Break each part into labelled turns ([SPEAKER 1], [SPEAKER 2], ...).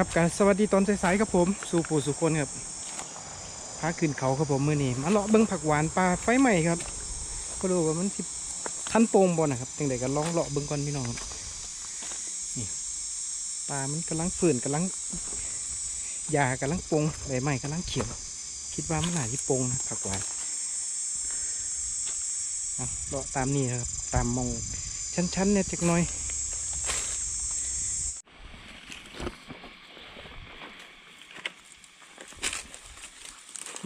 [SPEAKER 1] ครับกสวัสดีตอนสายๆครับผม สู่ผู้สุคนครับพาขึ้นเขาครับผมมือนี้มาเลาะเบิ้งผักหวานปลาไฟใหม่ครับ ก็ดูว่ามันที่ท่านโป่งบอลนะครับจังใดก็ลองเลาะเบิ้งก่อนพี่น้องครับนี่ปลามันกำลังฝืนกำลังยากำลังโปงใบไม้กำลังเขียวคิดว่ามันน่าจะโปงนะผักหวานเอาเลาะตามนี่ครับตามมองชั้นๆเนี่ยจักหน่อย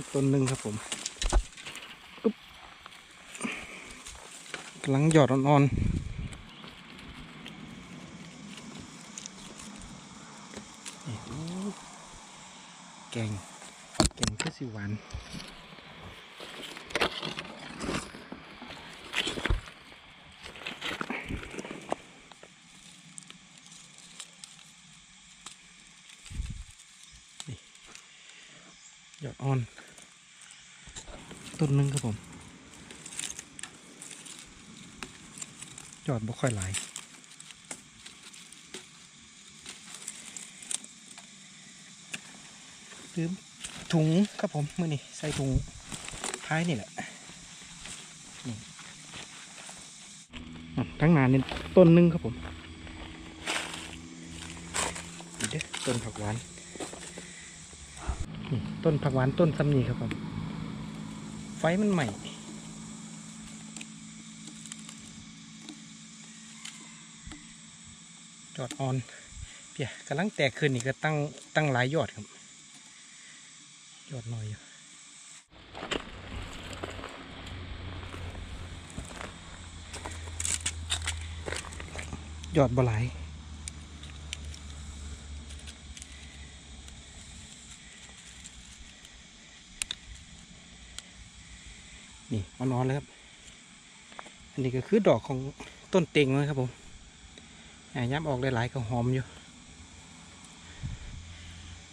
[SPEAKER 1] อีกต้นหนึ่งครับผมอุ๊บกำลังหยอดอ่อนๆแกงแกงคือสิหวานหยอดอ่อน ต้นหนึงครับผมยอดบ่ค่อยหลายลืมถุงครับผมเมื่อนี้ใส่ถุงท้ายนี่แหละนี่ทั้งนานี่ต้นหนึงครับผมเด้อต้นผักหวานต้นผักหวานต้นซ้ำนี่ครับผม ไฟมันใหม่ จอดออนเปียกำลังแตกขึ้นนี่ก็ตั้งตั้งหลายยอดครับ ยอดน้อยอยู่ยอดบหลาย นี่อ่อนๆเลยครับ อันนี้ก็คือดอกของต้นเต็งนะครับผมย้ำออกหลายๆก็หอมอยู่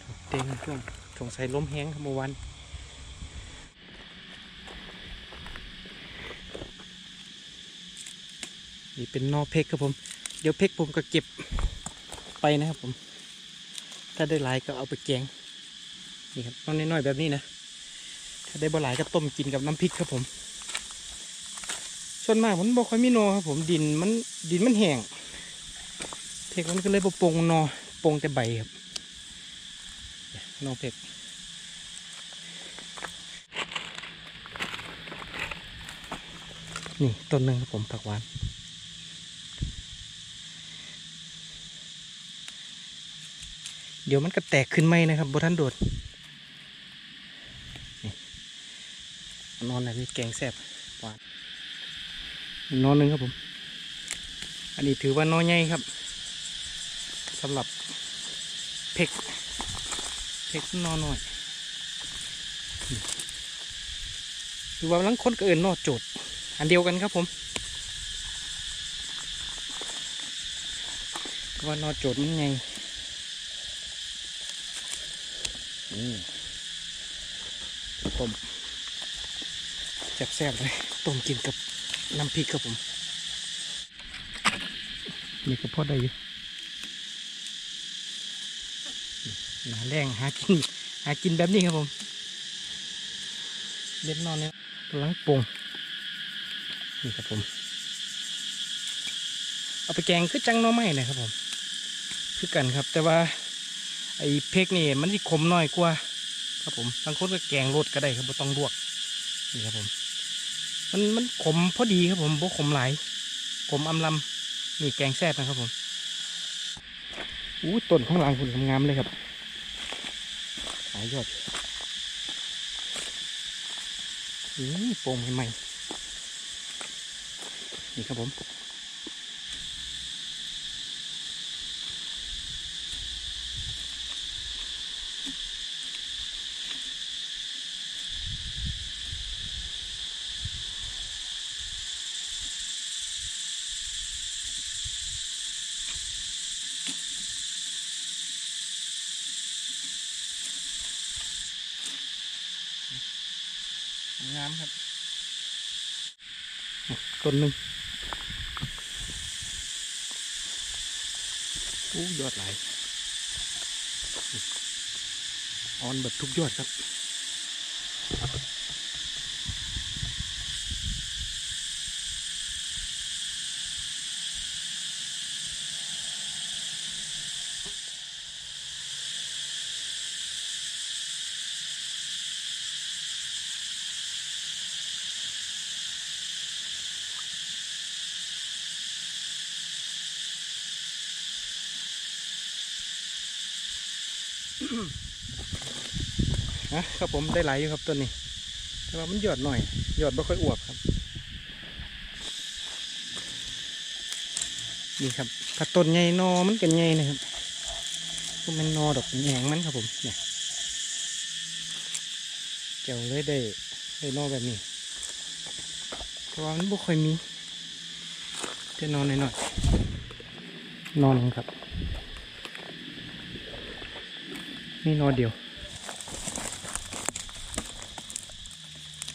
[SPEAKER 1] ดอกเต็งช่วงสงสัยล้มแห้งครับเมื่อวานนี่เป็นนอเพกครับผม เดี๋ยวเพกผมก็เก็บไปนะครับผม ถ้าได้หลายก็เอาไปแกง นี่ครับต้นน้อยๆแบบนี้นะ ได้บ่หลายก็ต้มกินกับน้ำพริกครับผมส่วนมากมันบ่ค่อยมีนอครับผมดินมันดินมันแห้งเพกมันก็เลยบ่ปงนอปงแต่ใบครับเนี่ยหนอเพกนี่ต้นหนึ่งครับผมผักหวานเดี๋ยวมันก็แตกขึ้นไหมนะครับบท่านโดด นอนอะไรนี่แกงแซ่บหวานนอนหนึ่งครับผม อันนี้ถือว่านอนใหญ่ครับสำหรับเพกเพกนอนน้อยนี่ถือว่าลังคนก็เอินนอโจดอันเดียวกันครับผมว่านอโจดมันไงนี่ต้ม แซ่บๆเลยต้มกินกับน้ำพริกครับผมนี่ก็พอได้อยู่หนาแรงหากินหากินแบบนี้ครับผมเล็บนอนเนี่ยกำลังปรุงนี่ครับผม เอาไปแกงคือจังน้อไม้นะครับผม คือกันครับ แต่ว่า ไอ้เพกนี่มันจะขมน้อยกว่า ครับผมบางคนก็แกงรดก็ได้ครับไม่ต้องลวก นี่ครับผม มันมันขมพอดีครับผมบ่ขมหลายขมอำลำนี่แกงแซ่บนะครับผมอู้ต้นข้างหลังคุณงามเลยครับหายยอดนี่โป่งใหม่ๆนี่ครับผมำครับต้นหนึ่งอู้ยอดไหลออนแบบทุกยอดครับ นะครับผมได้หลายอยู่ครับต้นนี้ แต่ว่ามันหยอดหน่อยหยอดไม่ค่อยอวบครับ นี่ครับถ้าต้นใหญ่นอมันกันใหญ่นะครับพวกมันนอดอกแหงมันครับผมเนี่ยเจ้าเลยได้ได้นอแบบนี้แต่ว่ามันบ่ค่อยมีแต่นอนหน่อยๆนอนครับ นี่นอเดียว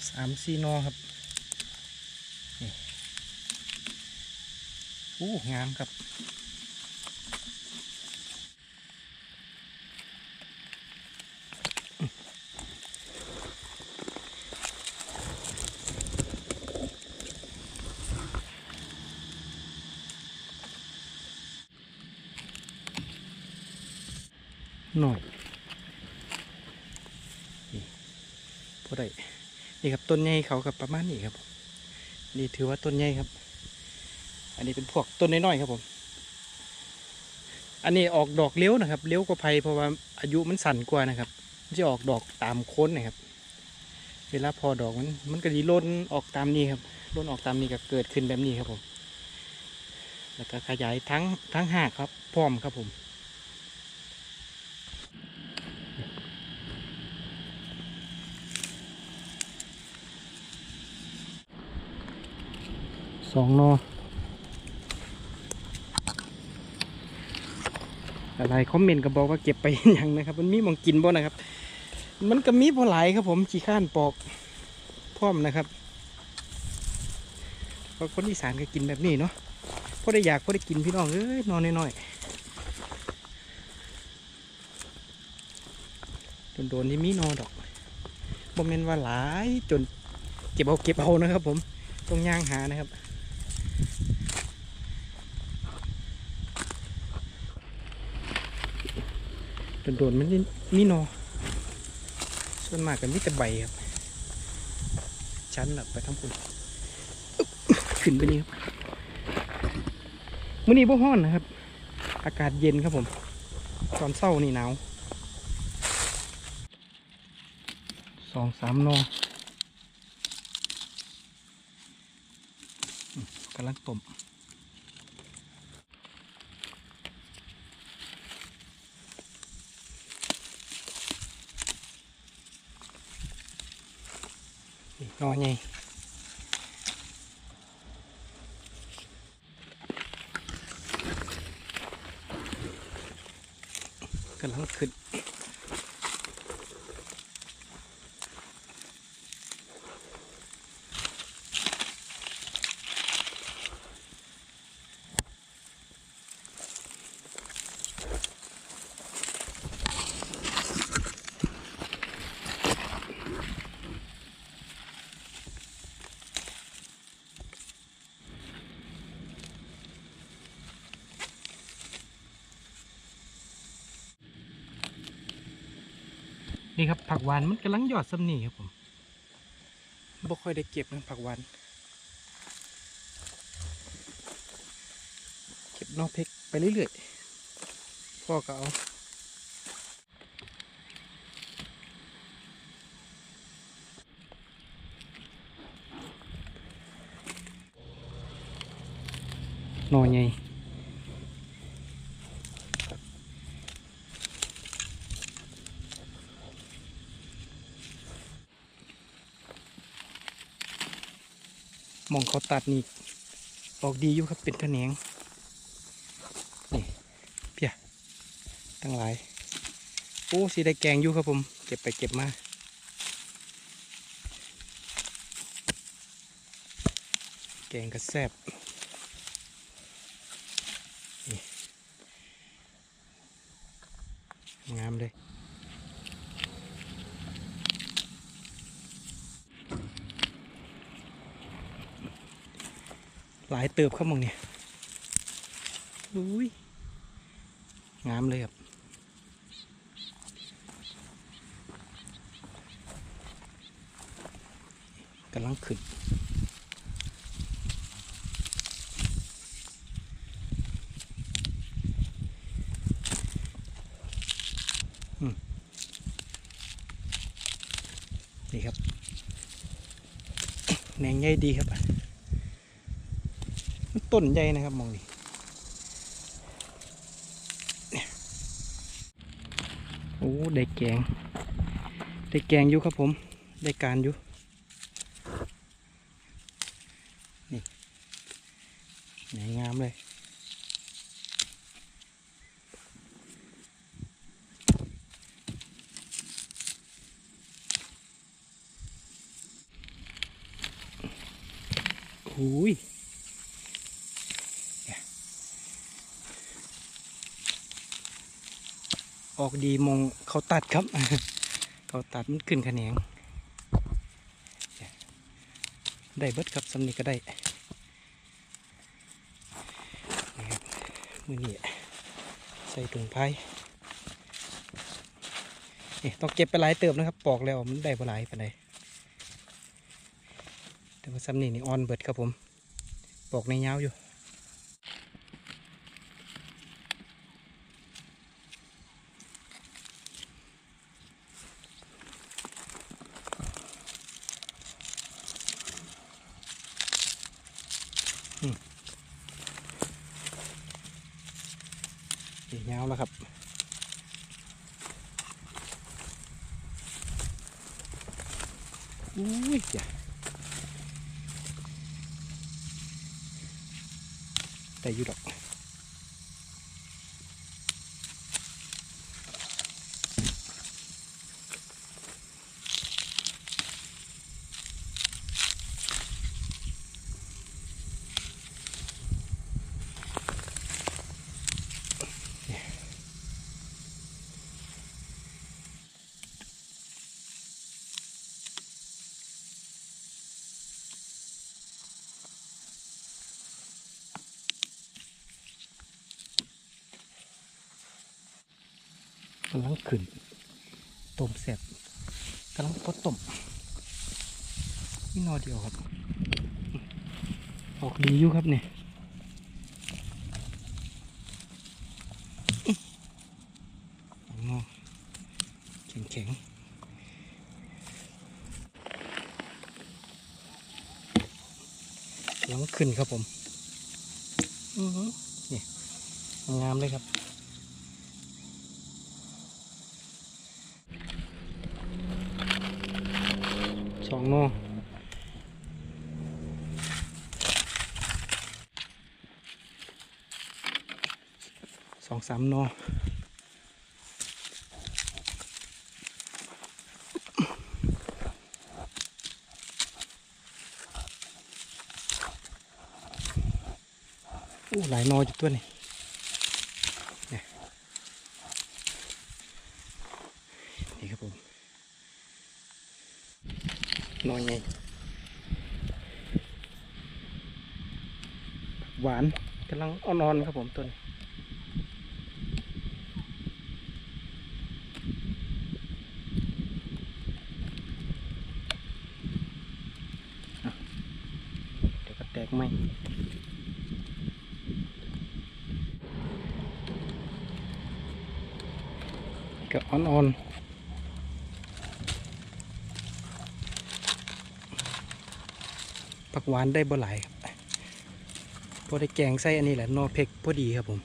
[SPEAKER 1] สามสี่นอครับนี่โอ้งามครับหน่อย พอได้นี่ครับต้นใหญ่เขากับประมาณนี้ครับ นี่ถือว่าต้นใหญ่ครับ อันนี้เป็นพวกต้นน้อยๆครับผม อันนี้ออกดอกเลี้ยวนะครับเลี้ยวกว่าไผ่เพราะว่าอายุมันสั้นกว่านะครับมันจะออกดอกตามโค้นนะครับ เวลาพอดอกมันมันก็ดีล้นออกตามนี้ครับล้นออกตามนี้ก็เกิดขึ้นแบบนี้ครับผม แล้วก็ขยายทั้งทั้งหากครับพร้อมครับผม สองนออะไรคอมเมนต์ก็บอกว่าเก็บไปยังนะครับ มันมีมองกินบ่นะครับ มันก็มีพอหลายครับผมขี้ข้านปอกพร้อมนะครับเพราะคนอีสานก็กินแบบนี้เนาะพอได้อยากพอได้กินพี่น้องเอ้ยนอนน้อยๆโดนๆที่มีนอนดอกบ่แม่นว่าหลายจนเก็บเอาเก็บเอานะครับผมต้องย่างหานะครับ โดนๆมันนี่นอส่วนมากกันมีแต่ใบครับ ชั้นแบบไปทั้งคุณขึ้นไปนี่ครับมื้อนี้บ่ฮ้อนนะครับ อากาศเย็นครับผม ตอนเศร้านี่หนาวสองสามนอกำลังต้ม นี่นอนไงกำลังขึ้น นี่ครับผักหวานมันกำลังยอดซ้ำนี่ครับผมบ่ค่อยได้เก็บนะผักหวาน เก็บนอกเพกไปเรื่อยๆพ่อก็เอาหนอใหญ่ มองเขาตัดนี่ออกดีอยู่ครับเป็นขะแหนงนี่เพียตั้งหลายโอ้สีได้แกงอยู่ครับผมเก็บไปเก็บมาแกงกระแซบนี่งามเลย หลาย เติบครับมองเนี่ยอุ้ยงามเลยครับกำลังขึ้นนี่ครับแหนงใหญ่ดีครับ ต้นใหญ่นะครับมองดิโอ้ได้แกง ได้แกงอยู่ครับผม ได้การอยู่นี่ไหนงามเลยหูยเนี่ย ออกดีมองเขาตัดครับ เขาตัดมันขึ้นขแขนงได้เบิดครับสำนีก็ได้นี่ครับมือนี่ใส่ถุงไผ่นี่ต้องเก็บไปหลายเติบนะครับ ปอกแล้วมันได้บ่หลายไปานใดแต่ว่าซ้ำนีนี่ออนเบิดครับผม ปอกในยาวอยู่ นี่ยาวแล้วครับอุ้ยจ้ะแต่อยู่ดอก กำลังขึ้นต้มแซ่บกำลังพดต้มนี่นอเดียวครับ ออกดีอยู่ครับเนี่ยงอแข็งแข็งๆกำลังขึ้นครับผม อือหือนี่งามเลยครับ สองโนสองสามโนอู้หลายนอยู่ตัวนี่เนี่ยนี่ครับผม หน่อยไงหวานกำลัง อ่อนครับผมต้นอะเดี๋ยวก็แตกไหมก็อ่อนๆผักหวานได้บ่หลายครับ อได้แกงไส้อันนี้แหละนอเพกพอดีครับผม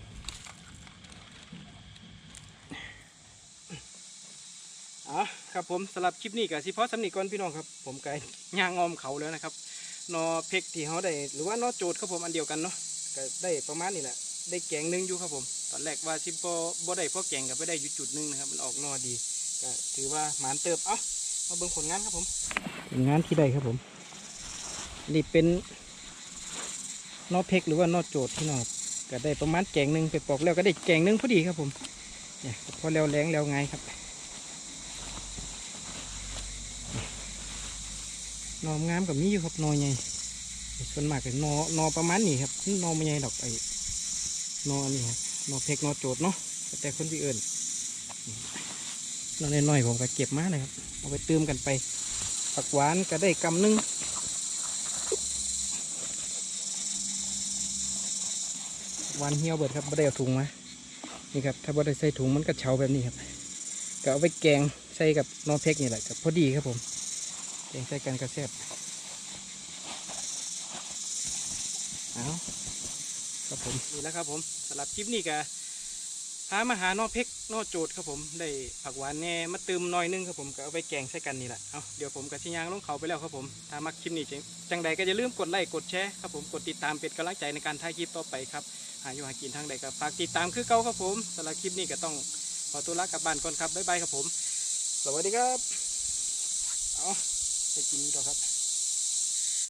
[SPEAKER 1] อ๋อครับผมสำหรับคลิปนี้กับสิพอสำนีก่อนพี่น้องครับ ผมไก่ย่างงอมเขาแล้วนะครับ นอเพกที่เขาได้หรือว่านอโจดครับผมอันเดียวกันเนาะก็ได้ประมาณนี้แหละได้แกงหนึงอยู่ครับผม ตอนแรกว่าสิพอบ่ได้พอแกงกับไปได้อยู่จุดหนึงนะครับ มันออกนอดีก็ถือว่าหมานเติบเอ้ามาเบิ่งผลงานครับผมผลงานที่ได้ครับผมนี่เป็น นอเพกหรือว่านอโจดพี่น้องก็ได้ประมาณแกงหนึ่งไปปอกแล้วก็ได้แกงหนึ่งพอดีครับผมเนี่ยพอแล้วแรงแล้วไงครับนอมงามกับมีอยู่ครับนอใหญ่ส่วนมากเป็นนอนอประมาณนี้ครับนอไม่ใหญ่ดอกไอ้นอนนี้ครับนอเพกนอโจดเนาะแต่คนที่อื่นนอน้อยๆผมก็เก็บมานะครับเอาไปเติมกันไปผักหวานก็ได้กำหนึง วานเหี่ยวเบิดครับไม่ได้เอาถุงมานี่ครับถ้าไม่ได้ใส่ถุงมันก็เฉาแบบนี้ครับก็เอาไปแกงใส่กับนอเพกนี่แหละก็พอดีครับผมแกงใส่กันกระแซบเอาครับผมนี่แหล้วครับผมสำหรับคลิปนี้ก็พามาหานอเพกนอโจดครับผมได้ผักหวานแน่มาเติมน่อยนึงครับผมก็เอาไปแกงใส่กันนี่แหละเอาเดี๋ยวผมกับชิยางลงเขาไปแล้วครับผมถ้ามักคลิปนี้จังจังใดก็อย่าลืมกดไลค์กดแชร์ครับผมกดติดตามเป็นกำลังใจในการถ่ายคลิปต่อไปครับ หาอยู่หากินทางใดก็ฝากติดตามคือเก่าครับผมสำหรับคลิปนี้ก็ต้องขอตัวลากลับบ้านก่อนครับบ๊ายบายครับผม สวัสดีครับ เอาไปกินนี่ต่อครับ